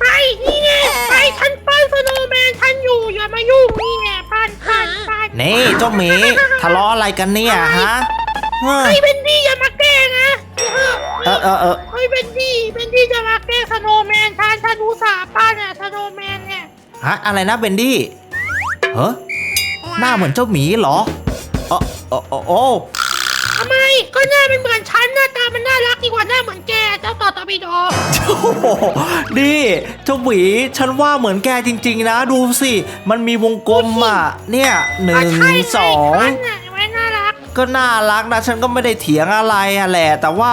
ไปนี่ไงไปฉันปั้นสโนว์แมนฉันอยู่อย่ามายุ่งนี่ไงปั้นปั้นปั้นนี่เจ้าหมีทะเลาะอะไรกันเนี่ยฮะเฮ้ยไอ้เบนดี้อย่ามาแกล้งนะเออเออเออไอ้เบนดี้เบนดี้จะมาแกล้งสโนว์แมนฉันฉันรู้สาห์ปั้นอะสโนว์แมนเนี่ยฮะอะไรนะเบนดี้เฮ้หน้าเหมือนเจ้าหมีเหรอเออเออเออโอ้ทำไมก็หน้ามันเหมือน โหนี่เจ้าหมีฉันว่าเหมือนแกจริง ๆ นะ ดูสิ มันมีวงกลมอะ เนี่ยหนึ่งอะใช่ไสองฉันน่ะไว้น่ารักก็น่ารักนะ ฉันก็ไม่ได้เถียงอะไรอะแหละ แต่ว่า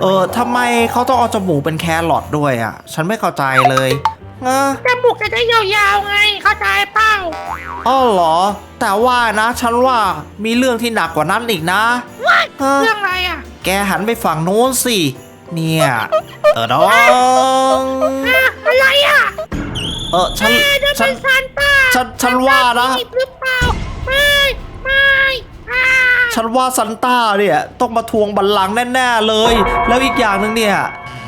เออทำไมเขาต้องเอาจมูกเป็นแครอทด้วยอะ ฉันไม่เข้าใจเลยเออจมูกจะได้ยาวๆไง เข้าใจเปล่าอ้อเหรอ แต่ว่านะ ฉันว่ามีเรื่องที่หนักกว่านั้นอีกนะเออเรื่องอะไรอะ แกหันไปฝั่งโน้นสิ เนี่ย เออน้องอะอะไรอะเออฉัน แม่จะฉัเป็นน ซานต้าฉัน ฉันว่านะซผิดหรือเปล่าไม่ไม่อ่าฉันว่าซันต้าเนี่ยต้องมาทวงบัลลังก์แน่ๆเลย แล้วอีกอย่างหนึ่งเนี่ย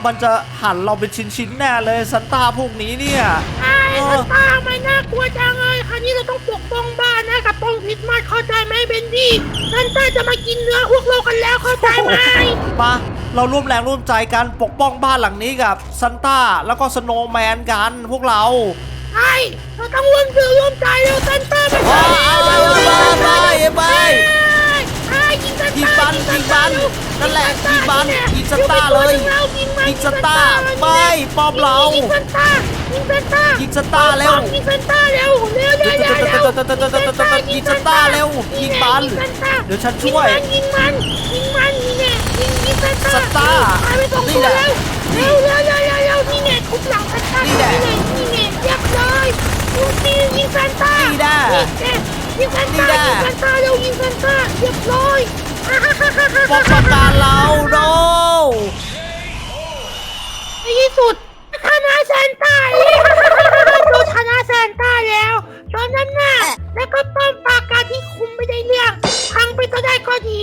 มันจะหั่นเราเป็นชิ้นๆแน่เลยซันต้าพวกนี้เนี่ย ไอ้ซานต้าไม่น่ากลัวจังเลยคราวนี้เราต้องปกป้องบ้านนะกับป้องคริสต์มาสเข้าใจไหมเบนดี้ซานต้าจะมากินเนื้อพวกเรากันแล้วเข้าใจไหม มา เราร่วมแรงร่วมใจกันปกป้องบ้านหลังนี้กับซันต้าแล้วก็สโนว์แมนกันพวกเราใช่เราต้องร่วมมือร่วมใจแล้วซานต้ามันว้าวไปไปไปยิงซานยิงต้าบันยิงบันนั่นแหละยิงบันยิงซันต้าเลย ยิงซันต้าไม่ป้อมเรายิงซันต้ายิงซันต้ายิยิงซันต้าเร็วยิงซันต้าเร็วเร็วเร็วเร็วเร็วยิงซันต้าเร็วยิงบันเดี๋ยวฉันช่วยยิงมันยิงมันยิงมันนี่ไงยิงยิงซันต้าซันต้าตายไปสองนี่ตัวแหละแล้วเร็วเร็วเร็วเร็วเร็วนี่ไงทุบหลังซันต้านี่แหละนี่ไงนี่ไงเรียบร้อยดูสิยิงซันต้านี่แหละยิงซันต้านี่แหละยิงซันต้าเร็วยิงซันต้าเรียบร้อยป้องกันเราโน ในที่สุดชนะซานต้าเลยดูชนะซานต้าแล้วตอนนั้นน่ะแล้วก็ป้อมปราการที่คุมไม่ได้เรื่องพังไปก็ได้ก็ดี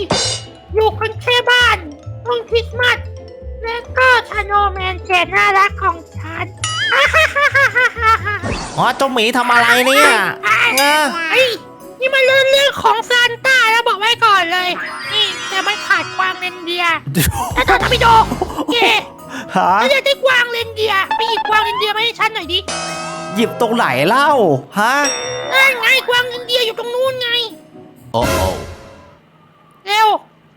อยู่กันแค่บ้านต้นคริสต์มาสและก็ชาโนแมนแสนน่ารักของฉันอ๋อเจ้าหมีทำอะไรเนี่ยเออไอ้ยนี่มันเรื่องเรื่องของซานต้าแล้วบอกไว้ก่อนเลย นี่แต่มันขาดกวางเรนเดียร์แต่เธอทำไม่ดูเก๋ ฮะฉันอยากได้กวางเรนเดียร์ไปหยิบกวางเรนเดียร์มาให้ฉันหน่อยดิหยิบตรงไหนเล่าฮะนั่นไงกวางเรนเดียร์อยู่ตรงนู้นไง โอ้โอ้เร็ว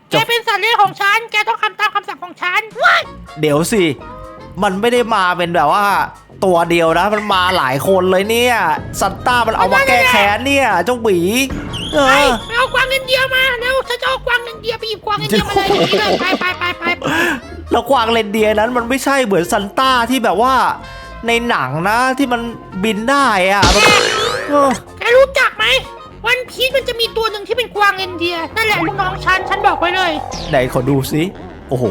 แกจบเป็นสัตว์เลี้ยงของฉัน แกต้องทำตามคำสั่งของฉันว้ายเดี๋ยวสิ มันไม่ได้มาเป็นแบบว่า ตัวเดียวนะ มันมาหลายคนเลยเนี่ยซันต้ามันเอามาแก้แค้นเนี่ยเจ้าหมีเอไปอ ไปเอากวางเรนเดียร์มา เร็ว ฉันจะเอากวางเรนเดียร์ไปหยิบกวางเรนเดียร์มาเลยอย่างนี้เลยไปไปไปไปไป แล้วกวางเรนเดียร์นั้นมันไม่ใช่เหมือนซันต้าที่แบบว่าในหนังนะที่มันบินได้อะมันเออแกรู้จักไหม วันพีชมันจะมีตัวหนึ่งที่เป็นกวางเรนเดียร์นั่นแหละลูกน้องฉัน ฉันบอกไว้เลย ไหนขอดูสิโอ้โห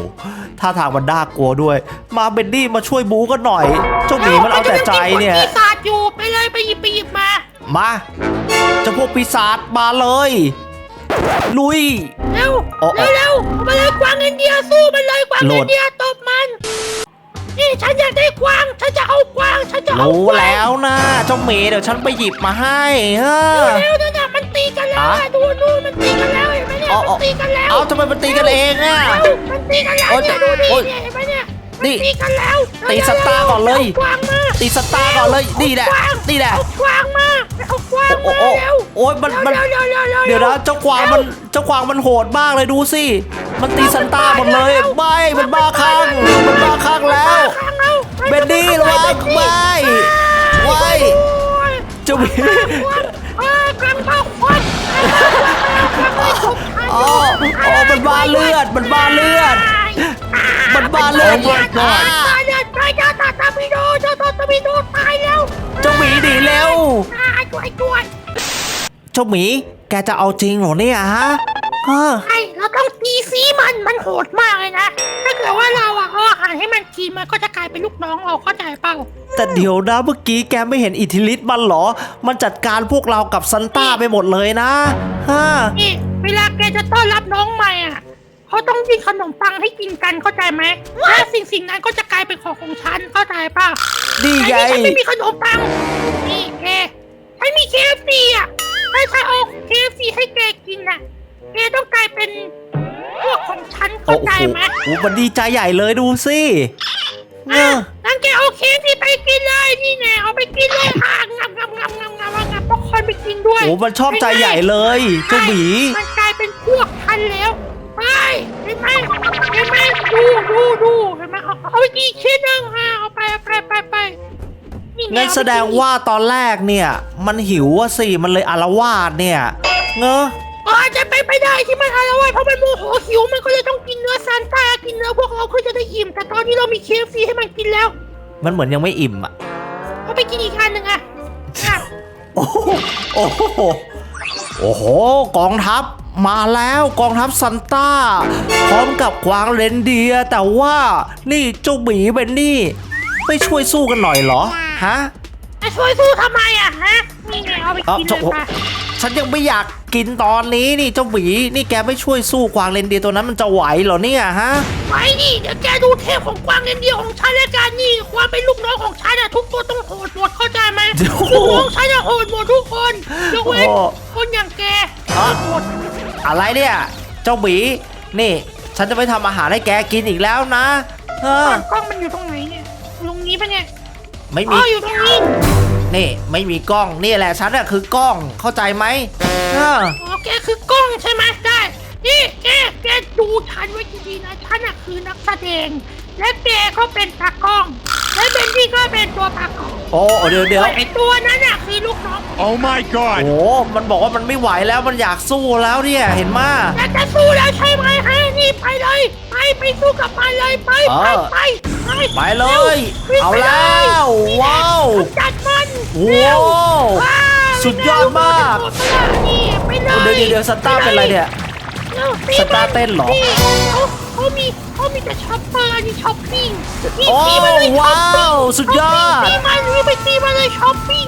ท่าทางมันน่ากลัวด้วย มาเบนดี้มาช่วยบู๊กันหน่อยเจ้าหมีมันเอาแต่ใจเนี่ย ปีศาจอยู่ไปเลยไปหยิบไปหยิบมา มาเจ้าพวกปีศาจมาเลย ลุย เร็วโอ้โอ้เร็วเร็วเอามาเลยกวางเรนเดียร์สู้มันเลยกวางโหลเรดนเดียร์ตบมันนี่ฉันอยากได้กวางฉันจะเอากวางฉันจะเอารู้กวางแล้วนะเจ้าหมีเดี๋ยวฉันไปหยิบมาให้เออเร็วนั่นน่ะมันตีกันแล้วอะอะดูนู่นมันตีกันแล้วเห็นไหมเนี่ยเอามัเอานตีกันแล้วเอาทำไมมันตีกันเองอะเอ้ามันตีกันแล้วโอ๊ยเนี่ยดูดิโอ๊ยเนี่ยเห็นไหมเนี่ยนี่มันตีกันแล้วตีสตาร์ก่อนเลยากวางมาตีสตาร์ก่อนเลยนี่แหละเอากวางนี่แหละเอากวางมาเอา กวางโอ้มาโอ้เร็วโอ้ยมันมันเร็วเร็วเร็วเร็วเดี๋ยวนะเจ้ากวางมันเจ้ากวางมันโหดมากเลยดูสิมันตีซันต้าหมดเลยไม่มันบ้าคลั่งมันบ้าคลั่งแล้วข้างเอาเบนดี้ระวังไม่ไว้เจ้าหมีเออกลางเป้าควันอ๋ออ๋อมันบ้าเลือดมันบ้าเลือดมันบ้าเลือดตาย เจ้าตาตาบิโดเจ้าตาตาบิโดตายแล้วเจ้าหมีหนีเร็วตายช่วยด้วยเจ้าหมีแกจะเอาจริงเหรอเนี่ยฮะเออไอเราต้องตีซีมันมันโหดมากเลยนะถ้าเกิดว่าเราอะเอาอาหารให้มันกินมันก็จะกลายเป็นลูกน้องเราเข้าใจเปล่าแต่เดี๋ยวนะเมื่อกี้แกไม่เห็นอิทธิฤทธิ์มันเหรอ มันจัดการพวกเรากับซันต้าไปหมดเลยนะฮะนี่เวลาแกจะต้อนรับน้องใหม่อะ เขาต้องกินขนมปังให้กินกันเข้าใจไหมและสิ่งสิ่งนั้นก็จะกลายเป็นของของฉันเข้าใจเปล่านี่ไง แต่ฉันไม่มีขนมปังนี่แกฉันมีเคฟซีอะถ้าฉันเอาเคฟซีให้แกกินน่ะแกต้องกลายเป็นพวกของฉันโอ้เข้าโหใจไหมโอ้มันดีใจใหญ่เลยดูสิเออะองั้นแกเอาเคฟซีไปกินเลยนี่แน่เอาไปกินเลยค่ะงับงับงับงับงับงับงับป๊อปคอร์นไปกินด้วย โอ้มันชอบใจใหญ่เลยเจ้าหมี มันกลายเป็นพวกทันแล้ว ดูดูดูเห็นไหมเอาเอาไปกินอีกชิ้นหนึงฮะเอาไปเอาไปไปไปนี่ไงั้นแสดงว่าตอนแรกเนี่ย มันหิวอะสิมันเลยอารวาสเนี่ย เงอะก็อาจจะเป็นไปได้ที่มันอารวาสเพราะมันโมโหหิวมันก็เลยต้องกินเนื้อซานต้ากินเนื้อพวกเราเพื่อจะได้อิ่มแต่ตอนนี้เรามีเคฟซีให้มันกินแล้วมันเหมือนยังไม่อิ่มอะเอาไปกินอีกอันหนึ่งอะอะโอ้โหโอ้โหโอ้โหกองทัพ มาแล้วกองทัพซันต้า พร้อมกับกวางเรนเดียร์แต่ว่านี่เจ้าหมีเบนนี่ ไม่ช่วยสู้กันหน่อยเหรอ ฮะไอ้ช่วยสู้ทำไมอะฮะนี่ไงเอาไปเอ้ากินโถเลยค่ะฉันยังไม่อยากกินตอนนี้นี่เจ้าหมีนี่แกไม่ช่วยสู้กวางเรนเดียร์ตัวนั้นมันจะไหวเหรอเนี่ยฮะไว้นี่เดี๋ยวแกดูเทพของกวางเรนเดียร์ของฉันแล้วกันนี่ความเป็นลูกน้องของฉันอะทุกตัวต้องโหดหมดเข้าใจไหมเดี๋ยวลูกน้องฉันอะโหดหมดทุกคนยกเว้นโอ้คนอย่างแกอะโหด อะไรเนี่ย เจ้าหมีนี่ ฉันจะไม่ทำอาหารให้แกกินอีกแล้วนะเออ กล้องมันอยู่ตรงไหนเนี่ยอยู่ตรงนี้ปะเนี่ยไม่อ๋มี ออยู่ตรงนี้นี่ไม่มีกล้องนี่แหละฉันน่ะคือกล้องเข้าใจไหมเอออ๋อแกคือกล้องใช่ไหมได้นี่แกแกดูฉันไว้ดีๆนะฉันอะคือนักแสดง และแกก็เป็นตากล้อง และเบนดี้ก็เป็นตัวตากล้องโอ้เดี๋ยวเดี๋ยวไอตัวนั้นอะคือลูกน้อง Oh my โอ้ god! มันบอกว่ามันไม่ไหวแล้วมันอยากสู้แล้วเนี่ยเห็นมาอยากจะสู้แล้วใช่ไหมฮะนี่ไปเลย ไปไปสู้กับมันเลยไปไปไปไปไปเลยวิ่งเอาไปแล้วนี่ว้าวจัดมันโอ้เร็วว้าวสุดยอดมาก นี่ไปเลยเดี๋ยวเดี๋ยวเดี๋ยวสตาร์เป็นไรเนี่ย เร็วตีสตาร์เต้นเหรอเขาเขามีเขา มีแต่ช็อปเปอร์นี่ช้อปปิ้งนี่โอ้ตีมันเลยว้าวสุดยอด ตีมันนี่ไปตีมันเลยช้อปปิ้ง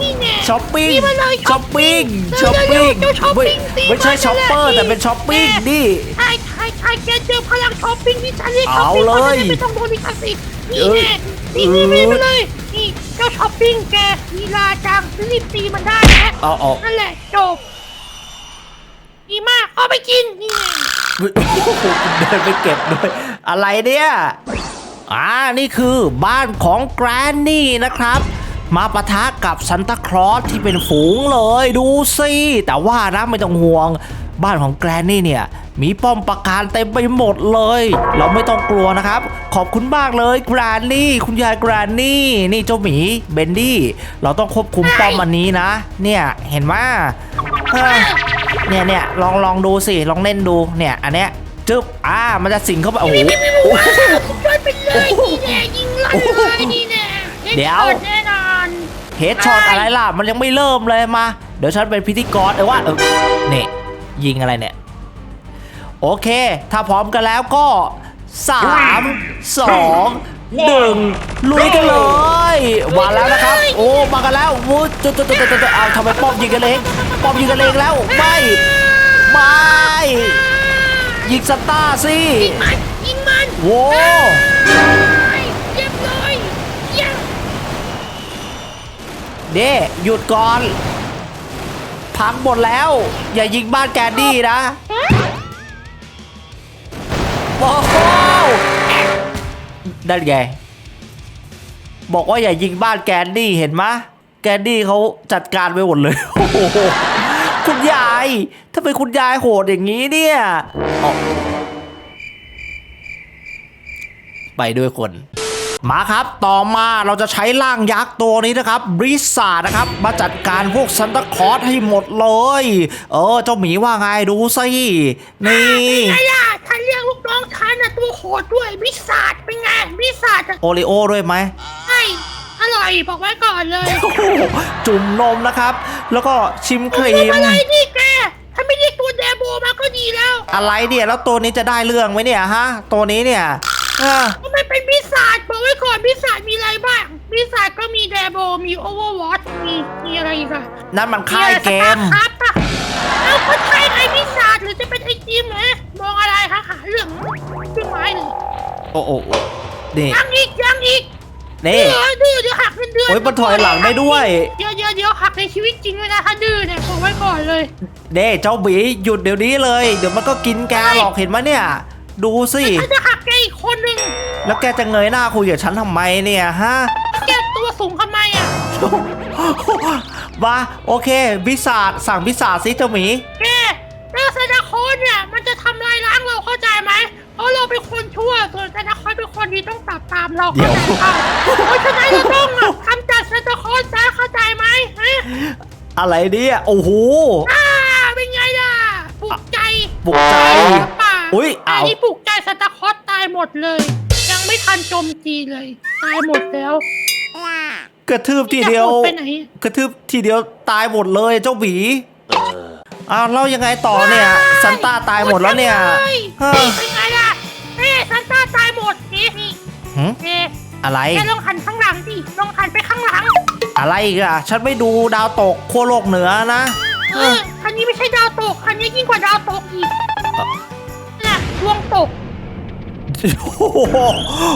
นี่แน่ช้อปปิ้งตีมันเลยช้อปปิ้งเร็ช้อวปเร็วปิ้งเร็วช้อปไม่ปิ้งตีไม่ใช่นช้อปเปอร์นั่นแหละแต่เป็นช้อปปิ้งแดิใช่ใช่ใช่แกเจอพลังช้อปปิ้งที่ฉันเรียกช้อปเอาปิ้งเลยพราะฉะนั้นไม่ต้องโดนลิขสิทธิ์นี่เอ้ยแน่ตีนี่นี่มาเลยนี่เจ้าช้อปปิ้งแกลีลาจังรีบตีมันได้แล้วเอาเอานั่นแหละจบดีมากเอาไปกินนี่ไงโอ้โห เดินไปเก็บด้วย อะไรเนี่ยอ่านี่คือบ้านของแกรนนี่นะครับ มาปะทะกับซันตาคลอสที่เป็นฝูงเลยดูสิแต่ว่านะไม่ต้องห่วง บ้านของแกรนนี่เนี่ย มีป้อมปราการเต็มไปหมดเลย เราไม่ต้องกลัวนะครับ ขอบคุณมากเลยแกรนนี่ คุณยายแกรนนี่ นี่เจ้าหมีเบนดี้ เราต้องควบคุมป้อมอันนี้นะ เนี่ยเห็นไหม เฮ้ยเนี่ยเนี่ยลองลองดูสิลองเล่นดูเนี่ยอันเนี้ยจึ๊บอ่ามันจะสิงเข้าไปโอ้โหไม่ไม่ไม่ว้าวสุดยอดไปเลยนี่แน่ยิงลั่นเลยนี่แน่เดี๋ยวฮ็ดแน่นอนเฮดช็อตอะไรล่ะ มันยังไม่เริ่มเลยมา เดี๋ยวฉันเป็นพิธีกรเออว่าเออนี่ยิงอะไรเนี่ย โอเค ถ้าพร้อมกันแล้วก็สามสอง หนึ่งลุยกันเลยมาแล้วนะครับ โอ้มากันแล้ววู้จุดจุดจุดจุดจุดเอาทำไมป้อมยิงกันเองป้อมยิงกันเองแล้วไม่ไม่ยิงสตาร์สิมันยิงมันโว้เยี่ยมเลยเยี่ยมเด้หยุดก่อน พังหมดแล้ว อย่ายิงบ้านแกนดี้นะโอ้โห นั่นไง บอกว่าอย่ายิงบ้านแกนดี้เห็นไหมแกนดี้เขาจัดการไปหมดเลยโอ้โหคุณยายทำไมคุณยายโหดอย่างนี้เนี่ยไปด้วยคนมาครับ ต่อมาเราจะใช้ร่างยักษ์ตัวนี้นะครับบริษัทนะครับ มาจัดการพวกซันตาคลอสให้หมดเลย เออ เจ้าหมีว่าไงดูสิ นี่ไงล่ะฉันเรียกลูกน้องฉันนะตัวโหดด้วยบิ โอริโอด้วยไหมใช่อร่อยบอกไว้ก่อนเลยโอ้โหจุ่มนมนะครับ แล้วก็ชิมครีม อะไรนี่แกถ้าไม่เรียกตัวเดโบมาก็ดีแล้วอะไรเนี่ยแล้วตัวนี้จะได้เรื่องไหมเนี่ยฮะ ตัวนี้เนี่ยอ่าก็ไม่เป็นบิสาดบอกไว้ก่อนบิสาดมีอะไรบ้างบิสาดก็มีเดโบมีโอเวอร์วอตมีมีอะไรอีกอะนั่นมันค่ายเกม ครับปะแล้วคนไทยไอ้พิศาจหรือจะเป็นไอ้จิมเหรอมองอะไรคะหาเรื่องต้นไม้เลยโอ้โหนี่ยังอีกยังอีก นี่ดื้อดื้อเดี๋ยวหักเงินเดือนโอ้ยมันถอยหลังได้ด้วย เดี๋ยวเดี๋ยวเดี๋ยวหักในชีวิตจริงเลยนะถ้าดื้อเนี่ยบอกไว้ก่อนเลย เด้เจ้าหมีหยุดเดี๋ยวนี้เลย เดี๋ยวมันก็กินแกหรอกเห็นไหมเนี่ย ดูสิฉันจะหักแกอีกคนหนึ่งแล้วแกจะเงยหน้าคุยกับฉันทำไมเนี่ยฮะ แกตัวสูงทำไมอะมาโอเคพิศาจสั่งพิศาจสิเจ้าหมี แก เพราะเราเป็นคนชั่ว ส่วนซานตาคลอสเป็นคนดีต้องปราบปรามเราเดี๋ยว เข้าใจเปล่าเพราะฉะนั้นเราต้องอะทำจากซานตาคลอสซะเข้าใจไหมฮะอะไรเนี่ยโอ้โห อ่าเป็นไงล่ะปลุกใจปลุกใจป่าอุ๊ยอ้าวไอ้นี่ปลุกใจซานตาคลอสตายหมดเลย ยังไม่ทันโจมตีเลยตายหมดแล้วกระทืบทีเดียว จะหมไปไหน กระทืบทีเดียวตายหมดเลยเจ้าหมีอ้าวแล้วยังไงต่อเนี่ยซันต้าตายหมดแล้วเนี่ยฮ้เฮ้ยนี่เป็น หึเอ๊ะอะไร แกลองหันข้างหลังดิลองหันไปข้างหลังอะไรอีกอะฉันไม่ดูดาวตกขั้วโลกเหนือนะ เออคันนี้ไม่ใช่ดาวตกคันนี้ยิ่งกว่าดาวตกอีกน่ะดวงตกโอ้โห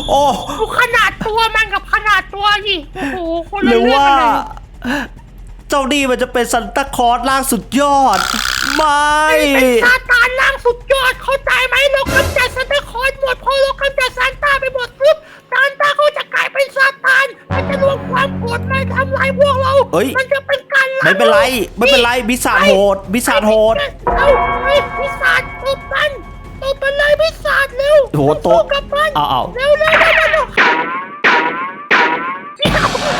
โอ้ดูขนาดตัวมันกับขนาดตัวดิโอ้โหคนหละรือเรื่องว่า กันเลยเจ้านี่มันจะเป็นซันตาคลอสล่างสุดยอด ไม่ เป็นซาตานล่างสุดยอดเข้าใจไหมเรากำจัดซานตาคลอสหมดพอเรากำจัดซานต้าไปหมดปุ๊บ ซานต้าเขาจะกลายเป็นซาตานมันจะรวมความโกรธมาทำลายพวกเรา เอ้ย มันจะเป็นการล้างไม่เป็นไร ไม่เป็นไรบิศาจโหดบิศาจโหด เอาไอ้พิศาจตบมันตบมันเลยพิศาจเร็วโหตบสู้กับมันเอาเอา เร็วเร็วเร็วเร็วเร็ว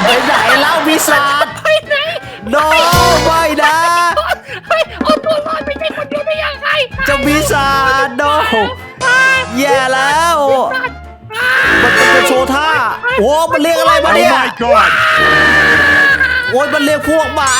ไปไหนเล่าบิศาจไปไหนโนไม่นะ เฮ้ยเอาตัวรอดไม่ใช่คนเดียวได้ยังไง เจ้าบิศาจโนแย่แล้วพิศาจ มันจะเป็นโชว์ท่าโอ้มันเรียกอะไรมา Oh เนี่ย my god! โอ้ยมันเรียกพวกหมา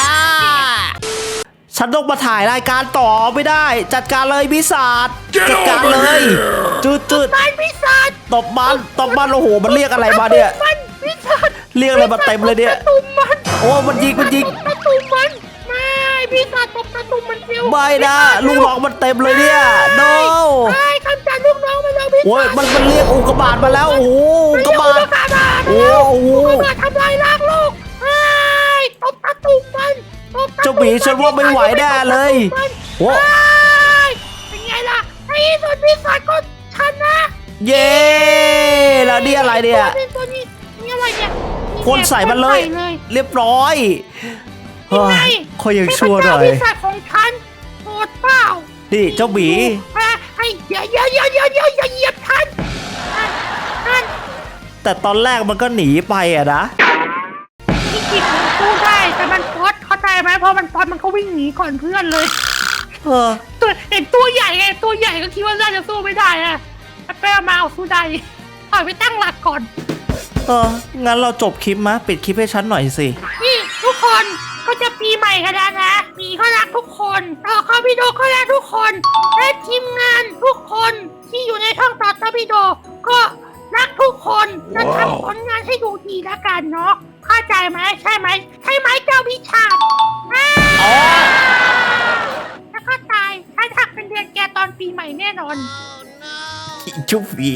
ฉันต้องมาถ่ายรายการต่อไม่ได้ จัดการเลยบิศาจ Get จัดการ over เลย here จืดจืดตายพิศาจตบมันตบมันโอ้โห มันเรียกอะไรมาเนี่ย มันพิศาจเรียกอะไรมาเต็มเลยเนี่ย ตบตะตุ่มมันโอ้มันยิงมันยิง ตบตะตุ่มมันไม่พิศาจตบตะตุ่มมันเร็วไม่นะ ลูกน้องมันเต็มเลยเนี่ย no ไอ้คำจัดลูกน้อง โอ้ยมันมันเรียกอุกกาบาตมาแล้วโอ้โหอุกกาบาตอุกกาบาตโอ้โหอุกกาบาตทำลายล้างโลกไอ้ตบตะตุ่มมันตบตะตุ่มเจ้าหมีฉันว่าไม่ไหวแน่เลยโอ้โอ้ยเป็นไงล่ะไอ้ส่วนพิศาจก็ชนะเย้แล้วนี่อะไรเนี่ยตัวนี้ตัวนี้นี่อะไรเนี่ยคนใส่มันเลยคนใส่เรียบร้อยเฮ้ยคอยยังชั่วหน่อยเทพเจ้าพิศาจของฉันโหดเปล่านี่เจ้าหมี แต่ตอนแรกมันก็หนีไปอะนะที่จริงมันสู้ได้แต่มันฟอสเข้าใจไหมเพราะมันฟอสมันก็วิ่งหนีก่อนเพื่อนเลย เออ ตัวเห็นตัวใหญ่ไงตัวใหญ่ก็คิดว่าน่าจะสู้ไม่ได้อะไปเอามาเอาสู้ได้ถอยไปตั้งหลักก่อน เออ งั้นเราจบคลิปมะปิดคลิปให้ฉันหน่อยสิ นี่ทุกคนก็จะปีใหม่กันแล้วนะมีก็รักทุกคนต่อคอพี่โดก็รักทุกคน และทีมงานทุกคนที่อยู่ในช่องต่อตอพี่โดก็ รักทุกคนจะทำผลงานให้ดูดีแล้วกันเนาะเข้าใจไหมใช่ไหมใช่ไหมเจ้าพิชาตอ่าแล้วก็ตายฉันหักเป็นเดือนแกตอนปีใหม่แน่นอนชุบหวี